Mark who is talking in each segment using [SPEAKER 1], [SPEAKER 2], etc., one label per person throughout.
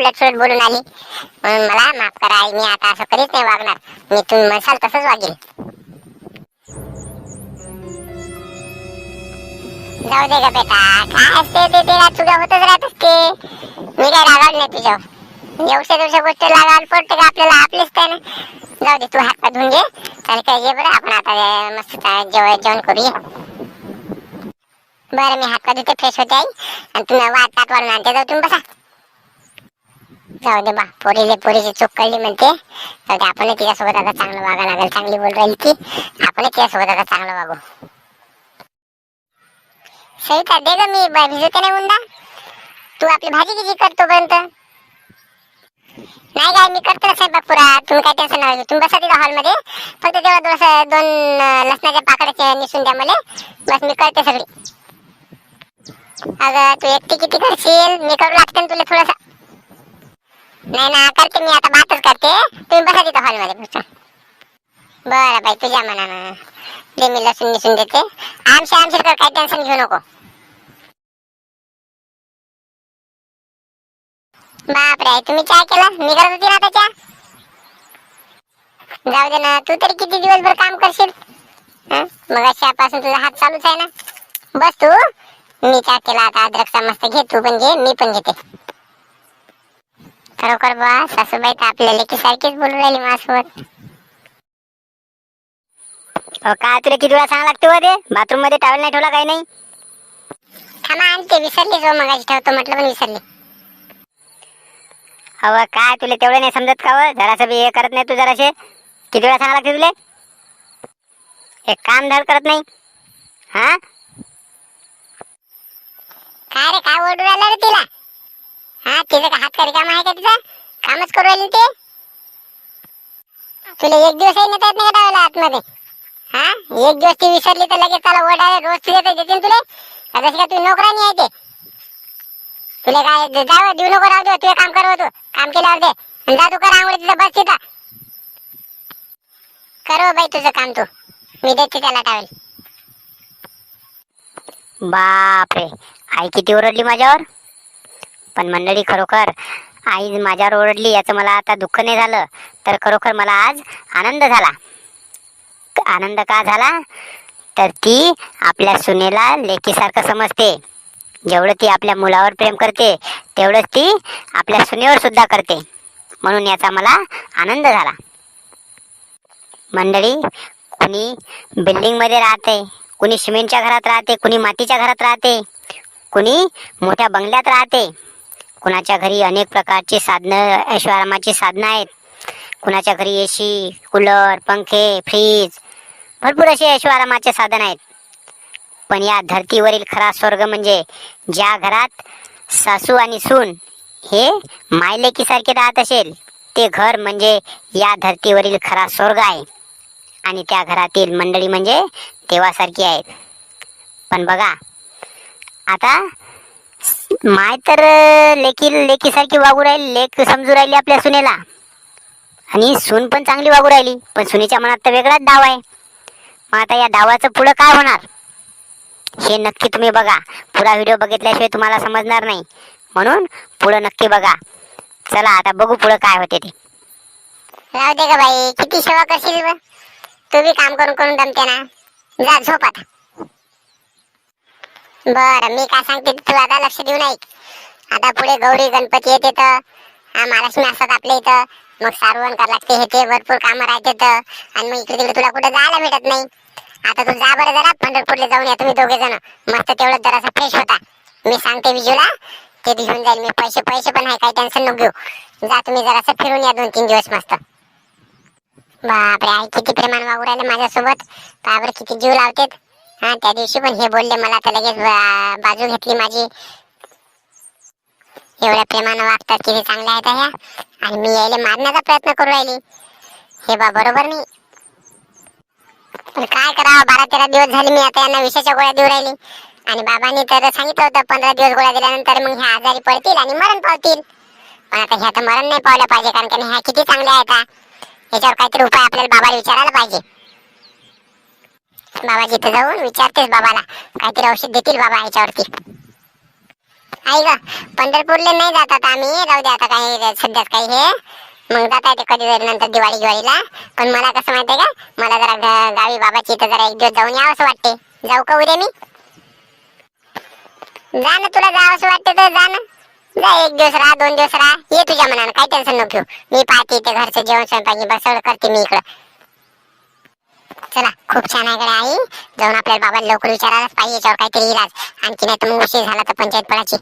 [SPEAKER 1] उलट सुलट बोलून आली. म्हणून मला माफ़ करा, आई. मी आता असं कधीच नाही वागणार. मी तुम्ही म्हणसाल तसंच वागेल जाऊ दे ग बेटा. काय असते ते? तेला तुझ्या होतच राहत असते. मी काय रागावलं नाही तुझ्यावर. एवढ्या दिवसा गोष्ट लागायला पडते का आपल्याला. आपलीच काय ना. जाऊ दे, तू हात पाय धुवून घे. आणि काय ये बरं. आपण आता मस्त जेवण जेवण करूया. बरं, मी हात पाय धुते फ्रेश होते, आई. आणि तुम्ही वाट ताट वाढून आणते. जाऊ, तुम्ही बसा. जाऊ दे बा. पोरीले पोरीची चूक कळली म्हणते. जाऊ दे आपण तिच्यासोबत आता चांगलं वागा लागेल चांगली बोल राहील ती. आपण तिच्यासोबत आता चांगलं वागू. सविता दे ग मी भिजवते नाही उंडा. तू आपली भाजी किती करतो पर्यंत? नाही काय मी करतो ना स्वयंपाक पुरा तुम्ही काय टेन्शन नाही तुम्ही बसा तिथं हॉलमध्ये. फक्त तेव्हा दोन दोन लसणाच्या पाकळ्याचे निसून द्या मला. बस मी करते सगळी. अगं तू एकटी किती करशील? मी करू लागते तुला थोडस. नाही ना करते मी आता बातच करते. तुम्ही बसा तिथं हॉलमध्ये पुढचा बरं बाई तुझ्या मनानं. दे मी लसूण निसून देते. आमशी आमशी कर काही टेन्शन घेऊ नको. बापरे तुम्ही चहा केला? मी करत होती ना आता चहा? जाऊ दे ना तू तरी किती दिवसभर काम करशील? मग अशापासून तुझा हात चालूच आहे ना. बस तू. मी चहा केला आता अद्रकचा मस्त घे तू पण घे मी पण घेते. खरोखर बा सासूबाई तर आपल्या लेकी सारखीच बोलू राहिली माझ्यासोबत
[SPEAKER 2] अहो, काय तुला किती वेळा सांगा लागते वर बाथरूममध्ये टावेल नाही ठेवला काही नाही?
[SPEAKER 1] थांबा आणते विसरली जो मगाशी ठेवतो म्हटलं पण विसरली.
[SPEAKER 2] अहो काय तुला तेवढं नाही समजत का व जरासं बी हे करत नाही तू जराशे किती वेळा सांगा लागते तुले? एक काम धड करत नाही. हा?
[SPEAKER 1] काय रे काय ओरडू राहिला रे तिला? हा तिचं का हात करी काम आहे का तिचा कामच करू राहिली ते. तुला एक दिवसही नेता येत नाही का डावाला आतमध्ये? हा? एक दिवस ती विसरली तर लगेच त्याला ओरडायला रोज तुझे तर देते ना तुले. का जशी का तू नोकरानी आहे ते. तुला काय ज- जावं देऊ नको राहू दे तुझे काम कर हो तू. काम केल्यावर दे. आणि जा तू कर आंघोळी तिथं बस तिथं. कर हो बाई तुझं काम तू. मी देते त्याला टावेल
[SPEAKER 2] बापरे. आई किती ओरडली माझ्यावर? पण मंडळी खरोखर आई माझ्यावर ओरडली याचं मला आता दुःख नाही झालं. तर खरोखर मला आज आनंद झाला. आनंद का झाला? तर ती आपल्या सुनेला लेकीसारखं समजते. जेवढं ती आपल्या मुलावर प्रेम करते तेवढंच ती आपल्या सुनेवर सुद्धा करते. म्हणून याचा मला आनंद झाला. मंडळी कुणी बिल्डिंगमध्ये राहते कुणी सिमेंटच्या घरात राहते कुणी मातीच्या घरात राहते कुणी मोठ्या बंगल्यात राहते कुणाच्या घरी अनेक प्रकारची साधनं ऐश्वरामाची साधनं आहेत. कुणाच्या घरी ए सी कूलर पंखे फ्रीज भरपूर असे ऐश्वरामाचे साधन आहेत. पण या धर्तीवरील खरा स्वर्ग म्हणजे ज्या घरात सासू आणि सून हे मायलेकीसारखे राहत असेल ते घर म्हणजे या धर्तीवरील खरा स्वर्ग आहे. आणि त्या घरातील मंडळी म्हणजे देवासारखी आहेत. पण बघा आता माय तर लेकी लेखीसारखी वागू राहिली लेक समजू राहिली आपल्या सुनेला. आणि सून पण चांगली वागू राहिली पण सुनेच्या मनात तर वेगळाच डाव आहे. मग आता या डावाचं पुढं काय होणार? हे नक्की तुम्ही बघा. पुरा व्हिडिओ बघितल्याशिवाय तुम्हाला समजणार नाही. म्हणून पुढं नक्की बघा. चला आता बघू पुढं काय होते ते.
[SPEAKER 1] राहू दे का बाई किती सेवा करशील ब तू बी काम करून करून दमते ना. जा झोप आता. बर मी काय सांगते तू आता लक्ष देऊ नाही आता पुढे गौरी गणपती येते तर हा महालक्ष्मी असतात आपल्या इथं. मग सारवण करावं लागते हे ते भरपूर कामं राहते तर आणि मग इकडे तिकडे तुला कुठे जायला भेटत नाही. आता तू जा बरं जरा पंढरपूरला जाऊन या तुम्ही दोघे जण. मस्त तेवढं जरासा फ्रेश होता. मी सांगते विजूला ते घेऊन जाईल. मी पैसे पैसे पण आहे काही टेन्शन नको घेऊ. जा तुम्ही जरासं फिरून या दोन तीन दिवस मस्त. बापरे आई किती प्रेमान वागू राहिले माझ्यासोबत. बापरे किती जीव लावतेत. हा त्या दिवशी पण हे बोलले मला तर लगेच बाजू घेतली माझी. एवढ्या प्रेमानं वागतात किती चांगल्या आहेत ह्या आणि मी यायला मारण्याचा प्रयत्न करू राहिली. हे बा बरोबर नाही. पण काय करावं बारा तेरा दिवस झाले मी आता यांना विषयाच्या गोळ्या देऊ राहिली. आणि बाबांनी तर सांगितलं होतं पंधरा दिवस गोळ्या दिल्यानंतर मग ह्या आजारी पडतील आणि मरण पावतील. पण आता ह्या तर मरण नाही पावलं पाहिजे कारण की ह्या किती चांगल्या आहेत ह्याच्यावर काहीतरी उपाय आपल्याला बाबाला विचारायला पाहिजे. बाबाजी इथं जाऊन विचारतेस बाबाला. काहीतरी औषध देतील बाबा याच्यावरती. आई ग पंढरपूरला नाही जात आता आम्ही. जाऊ दे आता काही सध्याच काही हे. मग जाता येते कधी जरी नंतर दिवाळी दिवाळीला पण मला कसं माहितीये का? मला जरा ग- गावी बाबाची इथं जरा एक दिवस जाऊन यावं असं वाटते. जाऊ का उद्या मी? जा ना तुला जावं असं वाटते तर जा ना. जा एक दिवस राहा दोन दिवस राहा. ये तुझ्या मनानं. काही टेन्शन नको घेऊ. मी पाहते इथे घरचं जेवण स्वयंपाक बस सगळं करते मी इकडं. चला खूप छान आहे कडे आई. जाऊन आपल्याला बाबा लवकर विचारायलाच पाहिजे याच्यावर काहीतरी इलाज. आणखी नाही तर मग उशीर झाला तर पंचायत पडायची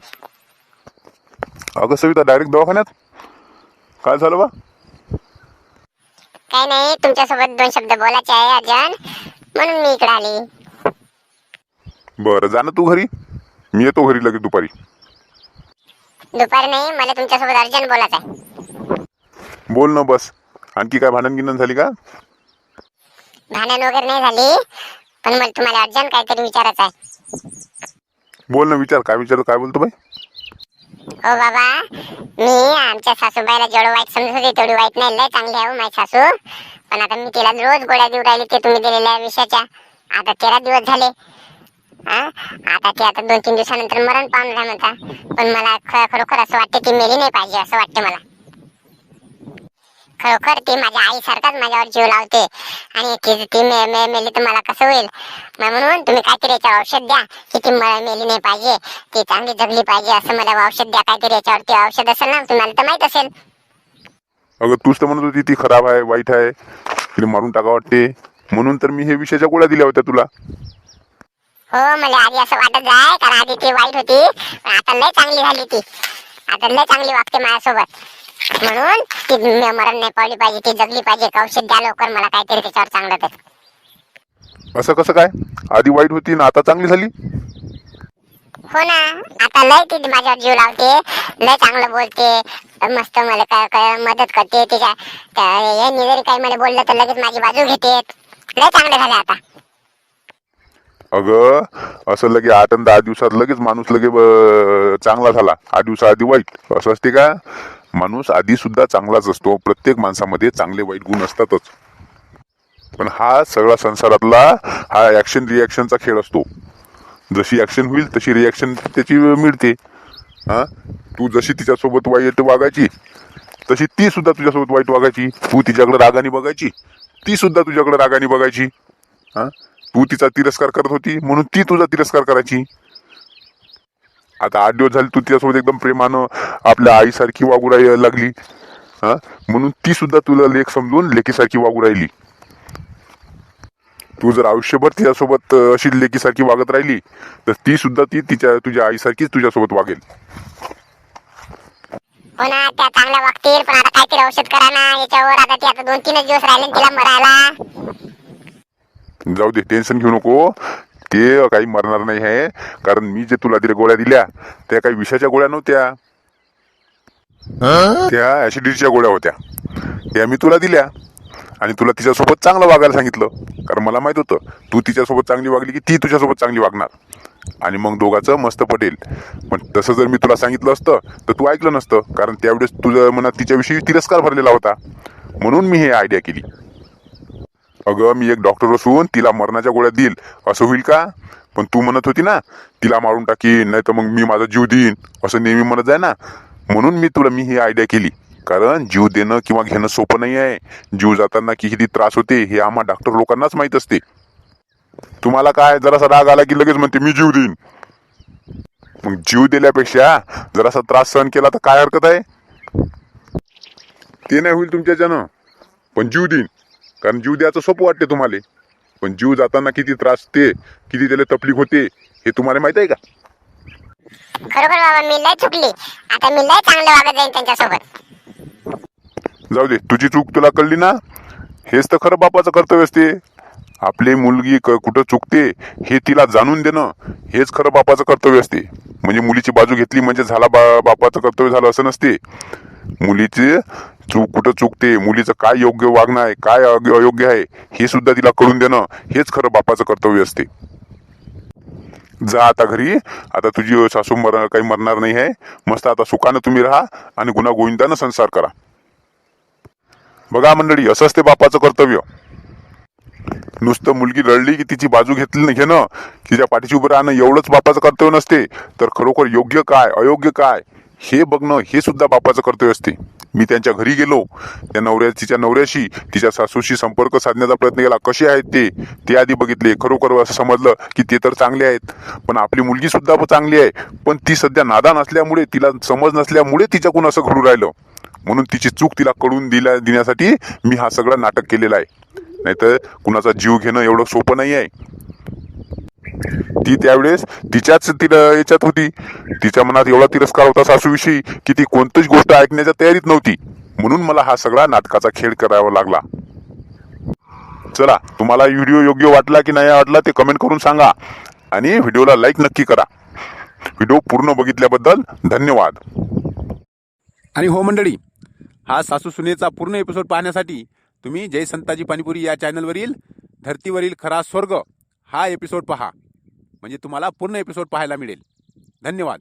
[SPEAKER 3] अगं सविता डायरेक्ट दवाखान्यात? काय झालं बा?
[SPEAKER 1] काही नाही तुमच्यासोबत दोन शब्द बोलायचे आहे अर्जन. म्हणून मी इकडे आली.
[SPEAKER 3] बरं जा ना तू घरी. मी येतो घरी लगेच दुपारी.
[SPEAKER 1] दुपारी नाही मला तुमच्यासोबत अर्जंट बोलायचं आहे.
[SPEAKER 3] बोल ना बस. आणखी काय भांडण गिंडण झाली का?
[SPEAKER 1] भांडण वगैरे नाही झाली. पण मला तुम्हाला अर्जंट काहीतरी विचारायचं आहे.
[SPEAKER 3] बोल ना विचार. काय विचार काय बोलतो बाई?
[SPEAKER 1] हो बाबा मी आमच्या सासूबाईला जेवढं वाईट समजत होते तेवढी वाईट नाही. लय चांगली आहे हो माझी सासू. पण आता मी तिला रोज गोळ्या देऊ राहिली ते तुम्ही दिलेल्या विषयाच्या. आता तेरा दिवस झाले. हा? आता ते आता दोन तीन दिवसानंतर मरण पावणार आहे म्हणता. पण मला ख- खरोखर असं वाटतं ती मेली नाही पाहिजे असं वाटतं मला. खरोखर ती माझ्या आईसारखाच माझ्यावर जीव लावते. आणि ती ती मे, मे, मेली तर मला कसं होईल? म्हणून तुम्ही काहीतरी याच्यावर औषध द्या की ती मला मेली नाही पाहिजे ती चांगली जगली पाहिजे असं मला औषध द्या काहीतरी याच्यावरती औषध असेल ना तुम्हाला तर माहीत असेल.
[SPEAKER 3] अगं तूच तर म्हणत होती ती खराब आहे वाईट आहे तिला मारून टाका वाटते. म्हणून तर मी हे विषयाच्या गोळ्या दिल्या होत्या तुला.
[SPEAKER 1] हो मला आधी असं वाटत जाय कारण आधी ती वाईट होती. पण आता लय चांगली झाली ती. आता लय चांगली वागते माझ्यासोबत. म्हणून ती मरण नाही पावली पाहिजे ती जगली पाहिजे का औषध द्या लवकर मला काहीतरी त्याच्यावर चांगलं तर.
[SPEAKER 3] असं कसं काय? आधी वाईट होती ना आता चांगली झाली?
[SPEAKER 1] हो ना आता लय ती माझ्यावर जीव लावते लय चांगलं बोलते मस्त मला काय काय मदत करते तिच्या त्या- यांनी जरी काही मला बोललं तर लगेच माझी बाजू घेते. लय चांगलं झालं आता.
[SPEAKER 3] अगं असं लगे आठ आणि दहा दिवसात लगेच माणूस लगे ब- चांगला झाला. आठ दिवसाआधी वाईट. असं असते का? माणूस आधीसुद्धा चांगलाच असतो. प्रत्येक माणसामध्ये चांगले वाईट गुण असतातच. पण हा सगळा संसारातला हा ॲक्शन रिॲक्शनचा खेळ असतो. जशी ॲक्शन होईल तशी रिॲक्शन त्याची मिळते. हां? तू जशी तिच्यासोबत वाईट वागायची तशी ती सुद्धा तुझ्यासोबत वाईट वागायची. तू तिच्याकडे रागाने बघायची ती सुद्धा तुझ्याकडे रागाने बघायची. हां? तू तिचा तिरस्कार करत होती म्हणून ती तुझा तिरस्कार करायची. आता आठ दिवस झाले तू तिच्यासोबत एकदम प्रेमानं आपल्या आईसारखी वागू राहायला लागली. हा? म्हणून ती सुद्धा तुला लेख समजून लेकीसारखी वागू राहिली. तू जर आयुष्यभर तिच्यासोबत अशी लेकीसारखी वागत राहिली तर ती सुद्धा ती तिच्या तुझ्या आईसारखीच तुझ्यासोबत वागेल.
[SPEAKER 1] हो ना त्या चांगल्या वागतील पण आता काहीतरी औषध करा ना याच्यावर आता ती आता दोन तीनच दिवस राहिले ना तिला मरायला.
[SPEAKER 3] जाऊ दे टेन्शन घेऊ नको. ते काही मरणार नाही आहे कारण मी जे तुला दिल्या गोळ्या दिल्या त्या काही विषाच्या गोळ्या नव्हत्या. त्या ऍसिडिटीच्या गोळ्या होत्या. त्या मी तुला दिल्या. आणि तुला तिच्यासोबत चांगलं वागायला सांगितलं. कारण मला माहीत होतं तू तिच्यासोबत चांगली वागली की ती तुझ्यासोबत चांगली वागणार. आणि मग दोघाचं मस्त पटेल. पण तसं जर मी तुला सांगितलं असतं तर तू ऐकलं नसतं. कारण त्यावेळेस तुझ्या मनात तिच्याविषयी तिरस्कार भरलेला होता. म्हणून मी हे आयडिया केली. अगं मी एक डॉक्टर असून तिला मरणाच्या गोळ्या देईल. असं होईल का? पण तू म्हणत होती ना तिला मारून टाकीन नाही तर मग मी माझा जीव देईन. असं नेहमी म्हणत आहे ना. म्हणून मी तुला मी ही आयडिया केली. कारण जीव देणं किंवा घेणं सोपं नाही आहे. जीव जाताना किती त्रास होते हे आम्हा डॉक्टर लोकांनाच माहीत असते. तुम्हाला काय जरासा राग आला की लगेच म्हणते मी जीव देईन. मग जीव दिल्यापेक्षा जरासा त्रास सहन केला तर काय हरकत आहे? ते नाही होईल तुमच्याच्यानं पण जीव देईन. कारण जीव द्यायचं सोपं वाटते तुम्हाला. पण जीव जाताना किती त्रास ते किती त्याला तकलीफ होते हे तुम्हाला माहीत आहे का?
[SPEAKER 1] खरोखर बाबा मी लय चुकली. आता मी लय चांगलं वागत जाईन त्यांच्यासोबत.
[SPEAKER 3] जाऊ दे तुझी चूक तुला कळली ना? हेच तर खरं बापाचं कर्तव्य असते. आपली मुलगी क- कुठं चुकते हे तिला जाणून देणं हेच खरं बापाचं कर्तव्य असते. म्हणजे मुलीची बाजू घेतली म्हणजे झाला बा बापाचं कर्तव्य झालं असं नसते. मुलीची चूक कुठं चुकते मुलीचं काय योग्य वागणं आहे काय अयोग्य आहे हे सुद्धा तिला कळून देणं हेच खरं बापाचं कर्तव्य असते. जा आता घरी आता तुझी सासू मर काही मरणार नाही आहे मस्त आता सुखानं तुम्ही राहा आणि गुन्हा गोविंदानं संसार करा. बघा मंडळी असं असते बापाचं कर्तव्य. नुसतं मुलगी रडली की तिची बाजू घेतली घेणं तिच्या पाठीशी उभं राहणं एवढंच बापाचं कर्तव्य नसते तर खरोखर योग्य काय अयोग्य काय हे बघणं हे सुद्धा बापाचं कर्तव्य असते. मी त्यांच्या घरी गेलो त्या नवऱ्या तिच्या नवऱ्याशी तिच्या सासूशी संपर्क साधण्याचा प्रयत्न केला. कसे आहेत ते? ते आधी बघितले. खरोखर असं समजलं की ते तर चांगले आहेत. पण आपली मुलगी सुद्धा चांगली आहे. पण ती सध्या नादान असल्यामुळे तिला समज नसल्यामुळे तिच्याकडून असं घडू राहिलं. म्हणून तिची चूक तिला कळून दिल्या देण्यासाठी मी हा सगळा नाटक केलेला आहे. नाहीतर कुणाचा जीव घेणं एवढं सोपं नाही आहे ती त्यावेळेस तिच्याच तिला याच्यात होती. तिच्या मनात एवढा तिरस्कार होता सासूविषयी की ती कोणतीच गोष्ट ऐकण्याच्या तयारीत नव्हती. म्हणून मला हा सगळा नाटकाचा खेळ करावा लागला. चला तुम्हाला व्हिडिओ योग्य वाटला की नाही वाटला ते कमेंट करून सांगा. आणि व्हिडिओला लाईक नक्की करा. व्हिडिओ पूर्ण बघितल्याबद्दल धन्यवाद.
[SPEAKER 4] आणि हो मंडळी हा सासू सुनेचा पूर्ण एपिसोड पाहण्यासाठी तुम्ही जय संताजी पाणीपुरी या चॅनलवरील धर्तीवरील खरा स्वर्ग हा एपिसोड पहा. म्हणजे तुम्हाला पूर्ण एपिसोड पाहायला मिळेल. धन्यवाद.